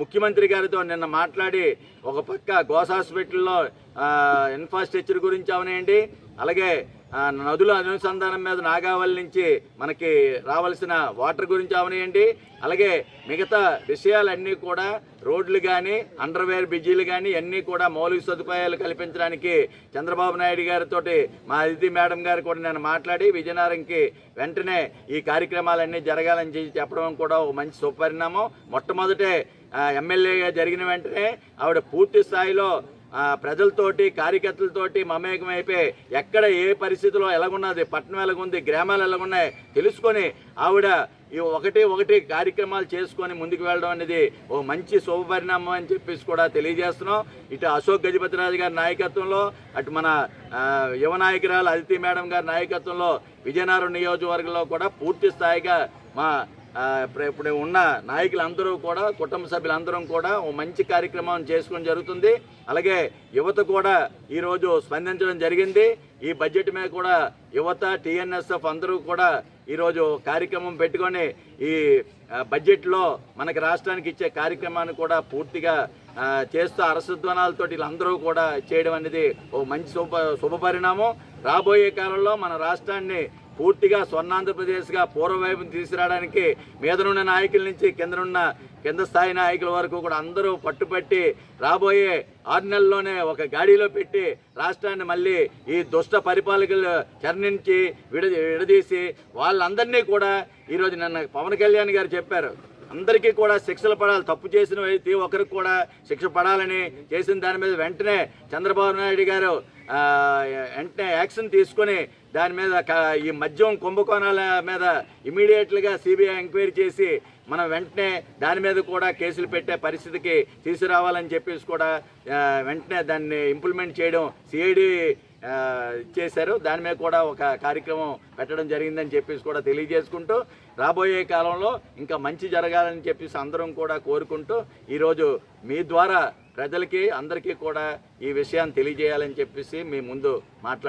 ముఖ్యమంత్రి గారితో నిన్న మాట్లాడి ఒక పక్క గోస్ హాస్పిటల్లో ఇన్ఫ్రాస్ట్రక్చర్ గురించి అవనేయండి. అలాగే నదుల అనుసంధానం మీద నాగావళి నుంచి మనకి రావాల్సిన వాటర్ గురించి అవనియండి. అలాగే మిగతా విషయాలన్నీ కూడా రోడ్లు కానీ అండర్వేర్ బ్రిడ్జీలు కానీ అన్నీ కూడా మౌలిక సదుపాయాలు కల్పించడానికి చంద్రబాబు నాయుడు గారితో మా అతిథి మేడం గారు కూడా నేను మాట్లాడి విజయనగరంకి వెంటనే ఈ కార్యక్రమాలన్నీ జరగాలని చెప్పడం కూడా ఒక మంచి సుపరిణామం. మొట్టమొదటే ఎమ్మెల్యేగా జరిగిన వెంటనే ఆవిడ పూర్తి స్థాయిలో ప్రజలతోటి కార్యకర్తలతోటి మమేకం అయిపోయి ఎక్కడ ఏ పరిస్థితిలో ఎలాగున్నది పట్టణం ఎలాగుంది గ్రామాలు ఎలాగున్నాయి తెలుసుకొని ఆవిడ ఈ ఒకటి ఒకటి కార్యక్రమాలు చేసుకొని ముందుకు వెళ్ళడం అనేది ఓ మంచి శుభపరిణామం అని చెప్పేసి కూడా తెలియజేస్తున్నాం. ఇటు అశోక్ గజపతిరాజు గారి నాయకత్వంలో అటు మన యువ నాయకురాలు అదితి మేడం గారి నాయకత్వంలో విజయనగరం నియోజకవర్గంలో కూడా పూర్తి స్థాయిగా మా ఇప్పుడు ఇప్పుడు ఉన్న నాయకులందరూ కూడా కుటుంబ సభ్యులందరం కూడా ఓ మంచి కార్యక్రమం చేసుకోవడం జరుగుతుంది. అలాగే యువత కూడా ఈరోజు స్పందించడం జరిగింది. ఈ బడ్జెట్ మీద కూడా యువత టీఎన్ఎస్ఎఫ్ అందరూ కూడా ఈరోజు కార్యక్రమం పెట్టుకొని ఈ బడ్జెట్లో మనకి రాష్ట్రానికి ఇచ్చే కార్యక్రమాన్ని కూడా పూర్తిగా చేస్తూ అరసధ్వనాలతో వీళ్ళందరూ కూడా చేయడం అనేది ఓ మంచి శుభ శుభపరిణామం. రాబోయే కాలంలో మన రాష్ట్రాన్ని పూర్తిగా స్వర్ణాంధ్రప్రదేశ్గా పూర్వవైపుని తీసుకురావడానికి మీదనున్న నాయకుల నుంచి కిందనున్న కింద స్థాయి నాయకుల వరకు కూడా అందరూ పట్టుపట్టి రాబోయే ఆరు నెలల్లోనే ఒక గాడిలో పెట్టి రాష్ట్రాన్ని మళ్ళీ ఈ దుష్ట పరిపాలకులు చర్ణించి విడ విడదీసి వాళ్ళందరినీ కూడా ఈరోజు నిన్న పవన్ కళ్యాణ్ గారు చెప్పారు. అందరికీ కూడా శిక్షలు పడాలి. తప్పు చేసిన ప్రతి ఒక్కరికి కూడా శిక్ష పడాలని చేసిన దాని మీద వెంటనే చంద్రబాబు నాయుడు గారు వెంటనే యాక్షన్ తీసుకొని దాని మీద ఈ మద్యం కుంభకోణాల మీద ఇమీడియట్లుగా సిబిఐ ఎంక్వైరీ చేసి మనం వెంటనే దాని మీద కూడా కేసులు పెట్టే పరిస్థితికి తీసుకురావాలని చెప్పేసి కూడా వెంటనే దాన్ని ఇంప్లిమెంట్ చేయడం సిఐడి చేశారు. దాని మీద కూడా ఒక కార్యక్రమం పెట్టడం జరిగిందని చెప్పేసి కూడా తెలియజేసుకుంటూ రాబోయే కాలంలో ఇంకా మంచి జరగాలని చెప్పేసి అందరం కూడా కోరుకుంటూ ఈరోజు మీ ద్వారా ప్రజలకి అందరికీ కూడా ఈ విషయాన్ని తెలియజేయాలని చెప్పేసి మీ ముందు మాట్లాడు